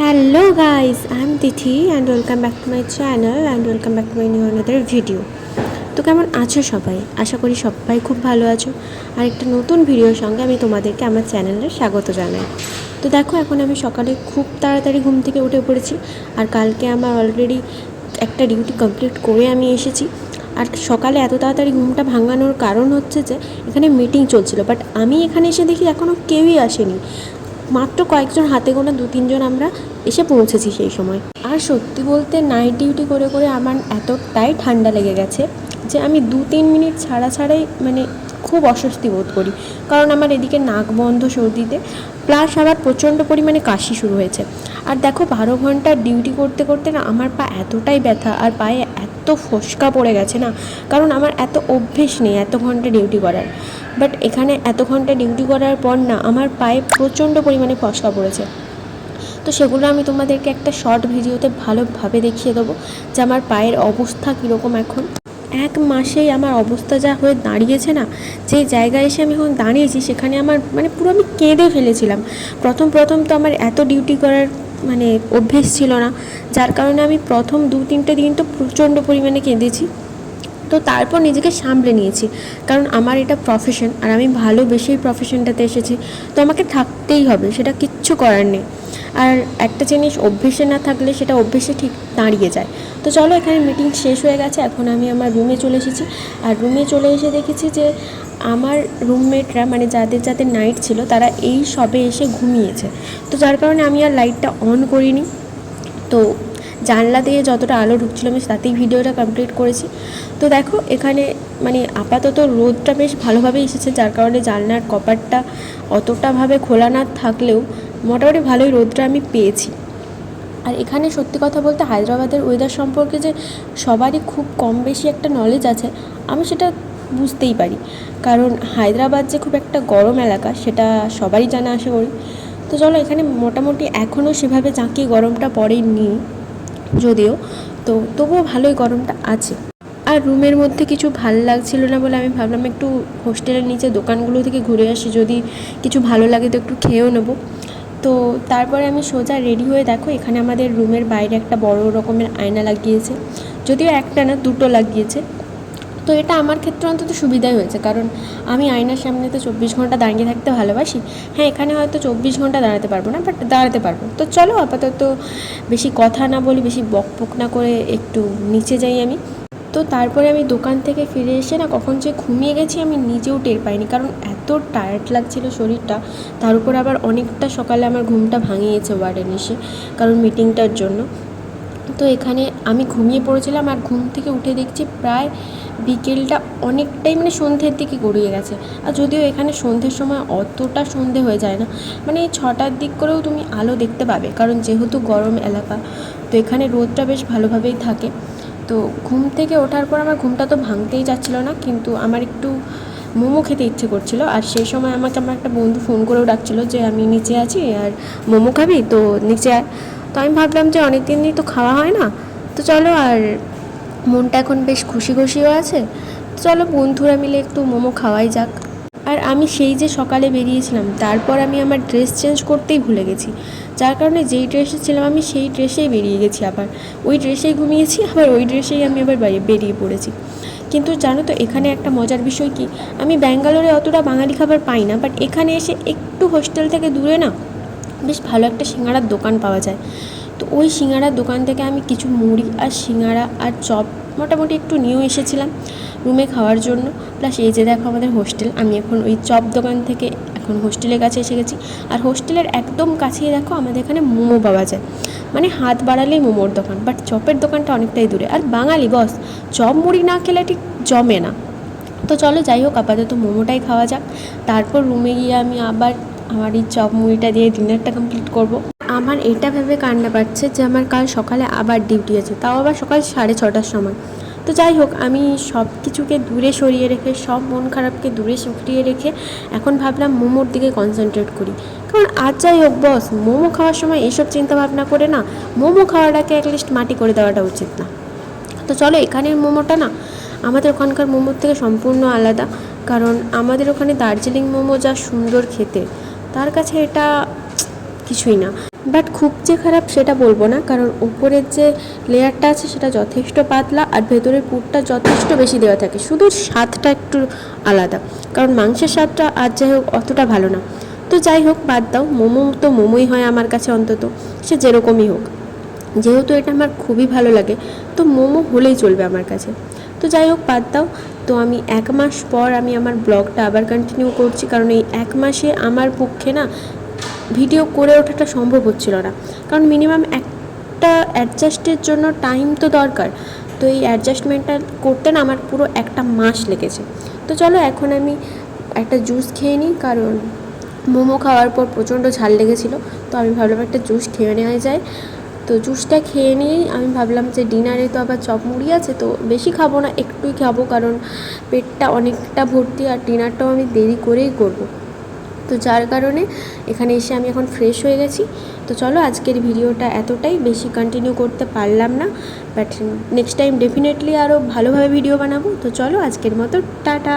Hello guys I am Tithi and welcome back to my channel and welcome back to my new another video তো কেমন আছো সবাই? আশা করি সবাই খুব ভালো আছো। আর একটা নতুন ভিডিওর সঙ্গে আমি তোমাদেরকে আমার চ্যানেলে স্বাগত জানাই। তো দেখো, এখন আমি সকালে খুব তাড়াতাড়ি ঘুম থেকে উঠে পড়েছি আর কালকে আমার অলরেডি একটা ডিউটি কমপ্লিট করে আমি এসেছি। আর সকালে এত তাড়াতাড়ি ঘুমটা ভাঙানোর কারণ হচ্ছে যে, এখানে মিটিং চলছিল বাট আমি এখানে এসে দেখি এখনও কেউই আসেনি। মাত্র কয়েকজন হাতে গোনা দু তিনজন আমরা এসে পৌঁছেছি সেই সময়। আর সত্যি বলতে নাইট ডিউটি করে করে আমার এতটাই ঠান্ডা লেগে গেছে যে আমি দু তিন মিনিট ছাড়া ছাড়াই মানে খুব অস্বস্তি বোধ করি। কারণ আমার এদিকে নাক বন্ধ, সর্দিতে প্লাস আবার প্রচণ্ড পরিমাণে কাশি শুরু হয়েছে। আর দেখো বারো ঘণ্টা ডিউটি করতে করতে না আমার পা এতটাই ব্যথা আর পায়ে এত ফোসকা পড়ে গেছে না, কারণ আমার এত অভ্যেস নেই এত ঘণ্টা ডিউটি করার। বাট এখানে এত ঘণ্টা ডিউটি করার পর না আমার পায়ে প্রচণ্ড পরিমাণে ফসকা পড়েছে। তো সেগুলো আমি তোমাদেরকে একটা শর্ট ভিডিওতে ভালোভাবে দেখিয়ে দেবো যে আমার পায়ের অবস্থা কীরকম এখন। এক মাসেই আমার অবস্থা যা হয়ে দাঁড়িয়েছে না, যে জায়গায় এসে আমি এখন দাঁড়িয়েছি সেখানে আমার মানে পুরো আমি কেঁদে ফেলেছিলাম। প্রথম প্রথম তো আমার এত ডিউটি করার মানে অভ্যেস ছিল না, যার কারণে আমি প্রথম দু তিনটে দিন তো প্রচণ্ড পরিমাণে কেঁদেছি। তো তারপর নিজেকে সামলে নিয়েছি। কারণ আমার এটা প্রফেশন আর আমি ভালোবেসেই প্রফেশনটাতে এসেছি। তো আমাকে থাকতেই হবে, সেটা কিচ্ছু করার নেই। আর একটা জিনিস, অভ্যেসে না থাকলে সেটা অভ্যেসে ঠিক দাঁড়িয়ে যায়। তো চলো, এখানে মিটিং শেষ হয়ে গেছে। এখন আমি আমার রুমে চলে এসেছি। আর রুমে চলে এসে দেখেছি যে, আমার রুমমেটরা মানে যাদের যাদের নাইট ছিল, তারা এই সবে এসে ঘুমিয়েছে। তো যার কারণে আমি আর লাইটটা অন করিনি। তো জানলা দিয়ে যতটা আলো ঢুকছিল আমি তাতেই ভিডিওটা কমপ্লিট করেছি। তো দেখো, এখানে মানে আপাতত রোদটা বেশ ভালোভাবে এসেছে, যার কারণে জানলার কপারটা অতটাভাবে খোলা না থাকলেও মোটামুটি ভালোই রোদটা আমি পেয়েছি। আর এখানে সত্যি কথা বলতে হায়দ্রাবাদের ওয়েদার সম্পর্কে যে সবারই খুব কম বেশি একটা নলেজ আছে, আমি সেটা বুঝতেই পারি। কারণ হায়দ্রাবাদ যে খুব একটা গরম এলাকা, সেটা সবারই জানা আশা করি তো চলো, এখানে মোটামুটি এখনও সেভাবে জাঁকিয়ে গরমটা পড়েনি। যদিও, তো তবুও ভালোই গরমটা আছে। আর রুমের মধ্যে কিছু ভালো লাগছিল না বলে আমি ভাবলাম একটু হোস্টেলের নিচে দোকানগুলো থেকে ঘুরে আসি, যদি কিছু ভালো লাগে তো একটু খেয়েও নেব। তো তারপরে আমি সোজা রেডি হয়ে দেখো, এখানে আমাদের রুমের বাইরে একটা বড় রকমের আয়না লাগিয়েছে। যদিও একটা না, দুটো লাগিয়েছে। তো এটা আমার ক্ষেত্রে অন্তত সুবিধাই হয়েছে। কারণ আমি আয়নার সামনে তো চব্বিশ ঘণ্টা দাঁড়িয়ে থাকতে ভালোবাসি। হ্যাঁ এখানে হয়তো চব্বিশ ঘণ্টা দাঁড়াতে পারব না বাট দাঁড়াতে পারব। তো চলো আপাতত বেশি কথা না বলি, বেশি বক বক না করে একটু নিচে যাই আমি। তো তারপরে আমি দোকান থেকে ফিরে এসে না কখন যে ঘুমিয়ে গেছি আমি নিজেও টের পাইনি। কারণ এত টায়ার্ড লাগছিল শরীরটা, তার উপর আবার অনেকটা সকালে আমার ঘুমটা ভাঙিয়েছে ওয়ার্ডেন এসে, কারণ মিটিংটার জন্য। তো এখানে আমি ঘুমিয়ে পড়েছিলাম আর ঘুম থেকে উঠে দেখছি প্রায় বিকেলটা অনেকটাই মানে সন্ধ্যের দিকে গড়িয়ে গেছে। আর যদিও এখানে সন্ধ্যের সময় অতটা সন্ধে হয়ে যায় না মানে ছটার দিক করেও তুমি আলো দেখতে পাবে, কারণ যেহেতু গরম এলাকা, তো এখানে রোদটা বেশ ভালোভাবেই থাকে। তো ঘুম থেকে ওঠার পর আমার ঘুমটা তো ভাঙতেই যাচ্ছিল না, কিন্তু আমার একটু মোমো খেতে ইচ্ছে করছিল, আর সেই সময় আমাকে আমার একটা বন্ধু ফোন করেও ডাকছিল যে, আমি নিচে আছি আর মোমো খাবি? তো নিচে তো আমি ভাবলাম যে অনেক দিনই তো খাওয়া হয় না। তো চলো আর মনটা এখন বেশ খুশি খুশিও আছে। তো চলো বন্ধুরা মিলে একটু মোমো খাওয়াই যাক। আর আমি সেই যে সকালে বেরিয়েছিলাম, তারপর আমি আমার ড্রেস চেঞ্জ করতেই ভুলে গেছি। যার কারণে যেই ড্রেসে ছিলাম আমি সেই ড্রেসেই বেরিয়ে গেছি আবার। ওই ড্রেসেই ঘুমিয়েছি, আবার ওই ড্রেসেই আমি আবার বেরিয়ে পড়েছি। কিন্তু জানো তো, এখানে একটা মজার বিষয় কি? আমি ব্যাঙ্গালোরে অতটা বাঙালি খাবার পাই না বাট এখানে এসে একটু হোস্টেল থেকে দূরে না বেশ ভালো একটা সিঙ্গাড়ার দোকান পাওয়া যায়। তো ওই সিঙ্গাড়ার দোকান থেকে আমি কিছু মুড়ি আর সিঙ্গাড়া আর চপ মোটামুটি একটু নিয়েও এসেছিলাম রুমে খাওয়ার জন্য। প্লাস এই যে দেখো আমাদের হোস্টেল, আমি এখন ওই চপ দোকান থেকে এখন হোস্টেলের কাছে এসে গেছি। আর হোস্টেলের একদম কাছেই দেখো আমাদের এখানে মোমো পাওয়া যায়। মানে হাত বাড়ালেই মোমোর দোকান বাট চপের দোকানটা অনেকটাই দূরে। আর বাঙালি বস চপ মুড়ি না খেলে ঠিক জমে না। তো চলো যাই হোক, আপাতত মোমোটাই খাওয়া যাক। তারপর রুমে গিয়ে আমি আবার আমার এই চপ মুড়িটা দিয়ে ডিনারটা কমপ্লিট করব। আমার এটা ভেবে কান্না পাচ্ছে যে আমার কাল সকালে আবার ডিউটি আছে, তাও আবার সকাল সাড়ে ছটার সময়। তো যাই হোক, আমি সব কিছুকে দূরে সরিয়ে রেখে, সব মন খারাপকে দূরে সরিয়ে রেখে এখন ভাবলাম মোমোর দিকে কনসেন্ট্রেট করি। কারণ আজ যাই হোক বস মোমো খাওয়ার সময় এইসব চিন্তা ভাবনা করে না, মোমো খাওয়াটাকে অ্যাটলিস্ট মাটি করে দেওয়াটা উচিত না। তো চলো, এখানের মোমোটা না, আমাদের ওখানকার মোমোর থেকে সম্পূর্ণ আলাদা। কারণ আমাদের ওখানে দার্জিলিং মোমো যা সুন্দর খেতে। তার কাছে এটা কিছুই না। বাট খুব যে খারাপ সেটা বলব না, কারণ উপরের যে লেয়ারটা আছে সেটা যথেষ্ট পাতলা আর ভেতরের পুরটা যথেষ্ট বেশি দেওয়া থাকে। শুধু স্বাদটা একটু আলাদা, কারণ মাংসের স্বাদটা আর যাই হোক অতটা ভালো না। তো যাই হোক, বাদ দাও, মোমো তো মোমোই হয় আমার কাছে অন্তত, সে যেরকমই হোক। যেহেতু এটা আমার খুবই ভালো লাগে, তো মোমো হলেই চলবে আমার কাছে। তো যাই হোক, বাদ দাও তো আমি এক মাস পর আমি আমার ব্লগটা আবার কন্টিনিউ করছি, কারণ এই এক মাসে আমার পক্ষে না ভিডিও করে ওঠাটা সম্ভব হচ্ছিল না। কারণ মিনিমাম একটা অ্যাডজাস্টের জন্য টাইম তো দরকার। তো এই অ্যাডজাস্টমেন্টটা করতে না আমার পুরো একটা মাস লেগেছে। তো চলো এখন আমি একটা জুস খেয়ে নিই, কারণ মোমো খাওয়ার পর প্রচণ্ড ঝাল লেগেছিলো। তো আমি ভাবলাম একটা জুস খেয়ে নেওয়া যায়। তো জুসটা খেয়ে নিয়েই আমি ভাবলাম যে ডিনারে তো আবার চপ মুড়ি আছে, তো বেশি খাব না, একটুই খাব কারণ পেটটা অনেকটা ভর্তি আর ডিনারটাও আমি দেরি করেই করব। তো যার কারণে এখানে এসে আমি এখন ফ্রেশ হয়ে গেছি। তো চলো আজকের ভিডিওটা এতটাই, বেশি কন্টিনিউ করতে পারলাম না বাট নেক্সট টাইম ডেফিনেটলি আরও ভালোভাবে ভিডিও বানাবো। তো চলো আজকের মতো, টাটা!